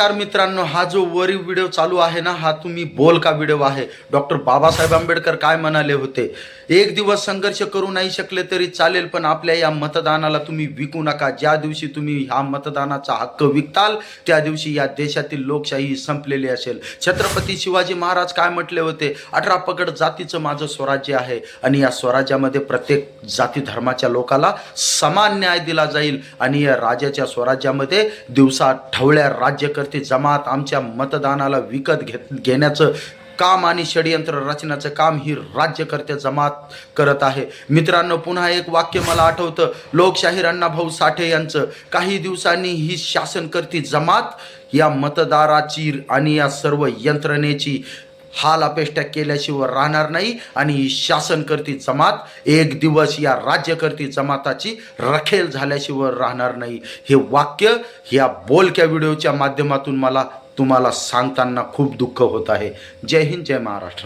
नमस्कार मित्रांनो हा जो वरी व्हिडिओ चालू आहे ना हा तुम्ही बोल का व्हिडिओ आहे? डॉक्टर बाबासाहेब आंबेडकर काय म्हणाले होते? एक दिवस संघर्ष करू नाही शकले तरी चालेल पण आपल्या या मतदानाला तुम्ही विकू नका. ज्या दिवशी तुम्ही हा मतदानाचा हक्क विकताल त्या दिवशी या देशातील लोकशाही संपलेली असेल. छत्रपती शिवाजी महाराज काय म्हटले होते? अठरा पगड जातीचं माझं स्वराज्य आहे आणि या स्वराज्यामध्ये प्रत्येक जाती धर्माच्या लोकाला समान न्याय दिला जाईल आणि या राजाच्या स्वराज्यामध्ये दिवसा ठवळ्या ढवळ्या कार्यकर्ते जमात आमच्या मतदानाला विकत घेत घेण्याचं काम आणि षडयंत्र रचण्याचं काम ही राज्यकर्ते जमात करत आहे. मित्रांनो पुन्हा एक वाक्य मला आठवतं. लोकशाहीर अण्णाभाऊ साठे यांचं काही दिवसांनी ही शासनकर्ती जमात या मतदाराची आणि या सर्व यंत्रणेची हाल अपेष्टा केल्याशिवाय राहणार नाही आणि ही शासनकर्ती जमात एक दिवस या राज्यकर्ती जमाताची रखेल झाल्याशिवाय राहणार नाही. हे वाक्य या बोलक्या व्हिडिओच्या माध्यमातून मला तुम्हाला सांगताना खूप दुःख होत आहे. जय हिंद जय महाराष्ट्र.